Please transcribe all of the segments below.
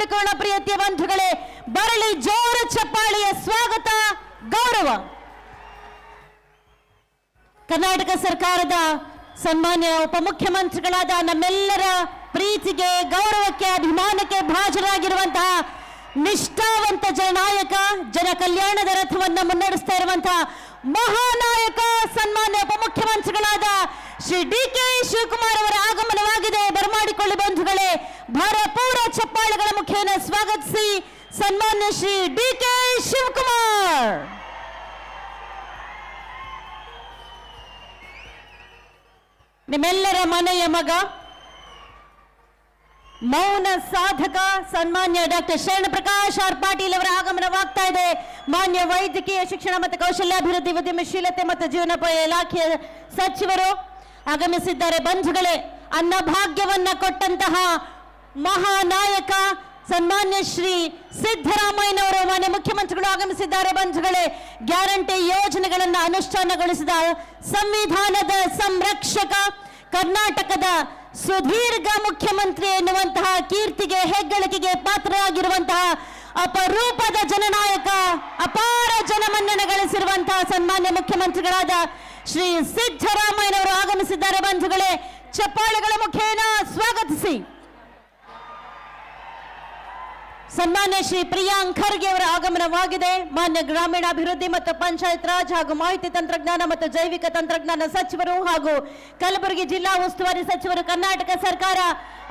ಮಾಡಿಕೊಳ್ಳ ಪ್ರಿಯತಿಯ ಬಂಧುಗಳೇ. ಬರಲಿ ಜೋರ ಚಪ್ಪಾಳಿಯ ಸ್ವಾಗತ, ಗೌರವ. ಕರ್ನಾಟಕ ಸರ್ಕಾರದ ಸನ್ಮಾನ್ಯ ಉಪಮುಖ್ಯಮಂತ್ರಿಗಳಾದ ನಮ್ಮೆಲ್ಲರ ಪ್ರೀತಿಗೆ, ಗೌರವಕ್ಕೆ, ಅಭಿಮಾನಕ್ಕೆ ಭಾಜರಾಗಿರುವಂತಹ ನಿಷ್ಠಾವಂತ ಜನನಾಯಕ ಜನ ಕಲ್ಯಾಣದ ರಥವನ್ನ ಮುನ್ನಡೆಸ್ತಾ ಇರುವಂತಹ ಮಹಾನಾಯಕ ಉಪಮುಖ್ಯಮಂತ್ರಿಗಳಾದ ಶ್ರೀ ಡಿ ಕೆ ಶಿವಕುಮಾರ್ ಅವರ ಆಗಮನವಾಗಿದೆ. ಬರಮಾಡಿಕೊಳ್ಳಿ ಬಂಧುಗಳೇ. ಭರಪೂರ ಚಪ್ಪಾಳೆಗಳ ಮುಖೇನ ಸ್ವಾಗತಿಸಿ ಸನ್ಮಾನ್ಯ ಶ್ರೀ ಡಿ ಕೆ ಶಿವಕುಮಾರ್. ನಿಮ್ಮೆಲ್ಲರ ಮನೆಯ ಮಗ, ಮೌನ ಸಾಧಕ, ಸನ್ಮಾನ್ಯ ಡಾಕ್ಟರ್ ಶರಣ ಪ್ರಕಾಶ್ ಆರ್ ಪಾಟೀಲ್ ಅವರ ಆಗಮನವಾಗ್ತಾ ಇದೆ. ಮಾನ್ಯ ವೈದ್ಯಕೀಯ ಶಿಕ್ಷಣ ಮತ್ತು ಕೌಶಲ್ಯಾಭಿವೃದ್ಧಿ ಉದ್ಯಮಶೀಲತೆ ಮತ್ತು ಜೀವನೋಪಾಯ ಇಲಾಖೆಯ ಸಚಿವರು ಆಗಮಿಸಿದ್ದಾರೆ ಬಂಧುಗಳೇ ಅನ್ನಭಾಗ್ಯವನ್ನ ಕೊಟ್ಟಂತಹ ಮಹಾನಾಯಕ ಸನ್ಮಾನ್ಯ ಶ್ರೀ ಸಿದ್ದರಾಮಯ್ಯನವರು, ಮಾನ್ಯ ಮುಖ್ಯಮಂತ್ರಿಗಳು ಆಗಮಿಸಿದ್ದಾರೆ ಬಂಧುಗಳೇ. ಗ್ಯಾರಂಟಿ ಯೋಜನೆಗಳನ್ನ ಅನುಷ್ಠಾನಗೊಳಿಸಿದ ಸಂವಿಧಾನದ ಸಂರಕ್ಷಕ ಕರ್ನಾಟಕದ ಸುದೀರ್ಘ ಮುಖ್ಯಮಂತ್ರಿ ಎನ್ನುವಂತಹ ಕೀರ್ತಿಗೆ, ಹೆಗ್ಗಳಿಕೆಗೆ ಪಾತ್ರರಾಗಿರುವಂತಹ ಅಪರೂಪದ ಜನನಾಯಕ, ಅಪಾರ ಜನಮನ್ನಣೆ ಗಳಿಸಿರುವಂತಹ ಸನ್ಮಾನ್ಯ ಮುಖ್ಯಮಂತ್ರಿಗಳಾದ ಶ್ರೀ ಸಿದ್ದರಾಮಯ್ಯನವರು ಆಗಮಿಸಿದ್ದಾರೆ ಬಂಧುಗಳೇ. ಚಪ್ಪಾಳೆಗಳ ಮುಖೇನ ಸ್ವಾಗತಿಸಿ. ಸನ್ಮಾನ್ಯ ಶ್ರೀ ಪ್ರಿಯಾಂಕ್ ಖರ್ಗೆ ಅವರ ಆಗಮನವಾಗಿದೆ. ಮಾನ್ಯ ಗ್ರಾಮೀಣಾಭಿವೃದ್ಧಿ ಮತ್ತು ಪಂಚಾಯತ್ ರಾಜ್ ಹಾಗೂ ಮಾಹಿತಿ ತಂತ್ರಜ್ಞಾನ ಮತ್ತು ಜೈವಿಕ ತಂತ್ರಜ್ಞಾನ ಸಚಿವರು ಹಾಗೂ ಕಲಬುರಗಿ ಜಿಲ್ಲಾ ಉಸ್ತುವಾರಿ ಸಚಿವರು ಕರ್ನಾಟಕ ಸರ್ಕಾರ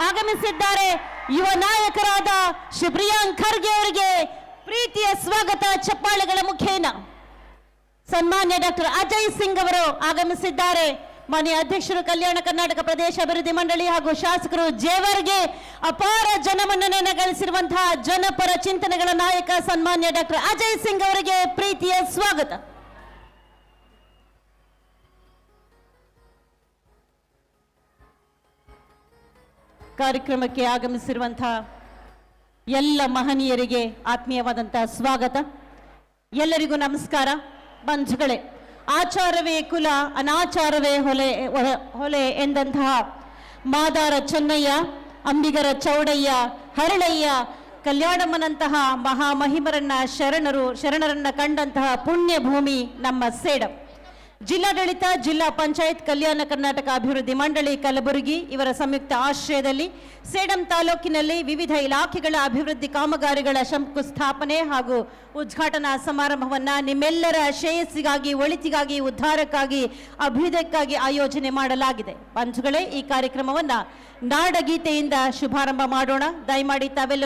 ಆಗಮಿಸಿದ್ದಾರೆ. ಯುವ ನಾಯಕರಾದ ಶ್ರೀ ಪ್ರಿಯಾಂಕ್ ಖರ್ಗೆ ಅವರಿಗೆ ಪ್ರೀತಿಯ ಸ್ವಾಗತ. ಚಪ್ಪಾಳೆಗಳ ಮುಖೇನ. ಸನ್ಮಾನ್ಯ ಡಾಕ್ಟರ್ ಅಜಯ್ ಸಿಂಗ್ ಅವರು ಆಗಮಿಸಿದ್ದಾರೆ. ಮಾನ್ಯ ಅಧ್ಯಕ್ಷರು ಕಲ್ಯಾಣ ಕರ್ನಾಟಕ ಪ್ರದೇಶ ಅಭಿವೃದ್ಧಿ ಮಂಡಳಿ ಹಾಗೂ ಶಾಸಕರು ಜೇವರ್ಗೆ ಅಪಾರ ಜನಮನ್ನಣೆಯನ್ನು ಗಳಿಸಿರುವಂತಹ ಜನಪರ ಚಿಂತನೆಗಳ ನಾಯಕ ಸನ್ಮಾನ್ಯ ಡಾಕ್ಟರ್ ಅಜಯ್ ಸಿಂಗ್ ಅವರಿಗೆ ಪ್ರೀತಿಯ ಸ್ವಾಗತ. ಕಾರ್ಯಕ್ರಮಕ್ಕೆ ಆಗಮಿಸಿರುವಂತಹ ಎಲ್ಲ ಮಹನೀಯರಿಗೆ ಆತ್ಮೀಯವಾದಂತಹ ಸ್ವಾಗತ. ಎಲ್ಲರಿಗೂ ನಮಸ್ಕಾರ. ಬಂಧುಗಳೇ, ಆಚಾರವೇ ಕುಲ, ಅನಾಚಾರವೇ ಹೊಲೆ ಹೊಲ- ಎಂದಂತಹ ಮಾದಾರ ಚೆನ್ನಯ್ಯ, ಅಂಬಿಗರ ಚೌಡಯ್ಯ, ಹರಳಯ್ಯ, ಕಲ್ಯಾಣಮ್ಮನಂತಹ ಮಹಾಮಹಿಮರನ್ನ ಶರಣರು, ಶರಣರನ್ನ ಕಂಡಂತಹ ಪುಣ್ಯ ಭೂಮಿ ನಮ್ಮ ಸೇಡಂ. ಜಿಲ್ಲಾಡಳಿತ, ಜಿಲ್ಲಾ ಪಂಚಾಯತ್, ಕಲ್ಯಾಣ ಕರ್ನಾಟಕ ಅಭಿವೃದ್ಧಿ ಮಂಡಳಿ, ಕಲಬುರಗಿ ಇವರ ಸಂಯುಕ್ತ ಆಶ್ರಯದಲ್ಲಿ ಸೇಡಂ ತಾಲೂಕಿನಲ್ಲಿ ವಿವಿಧ ಇಲಾಖೆಗಳ ಅಭಿವೃದ್ಧಿ ಕಾಮಗಾರಿಗಳ ಶಂಕುಸ್ಥಾಪನೆ ಹಾಗೂ ಉದ್ಘಾಟನಾ ಸಮಾರಂಭವನ್ನ ನಿಮ್ಮೆಲ್ಲರ ಶ್ರೇಯಸ್ಸಿಗಾಗಿ, ಒಳಿತಿಗಾಗಿ, ಉದ್ಧಾರಕ್ಕಾಗಿ ಅಭ್ಯುದಯಕ್ಕಾಗಿ ಆಯೋಜನೆ ಮಾಡಲಾಗಿದೆ. ಬಂಧುಗಳೇ, ಈ ಕಾರ್ಯಕ್ರಮವನ್ನ ನಾಡಗೀತೆಯಿಂದ ಶುಭಾರಂಭ ಮಾಡೋಣ. ದಯಮಾಡಿ ತಾವೆಲ್ಲ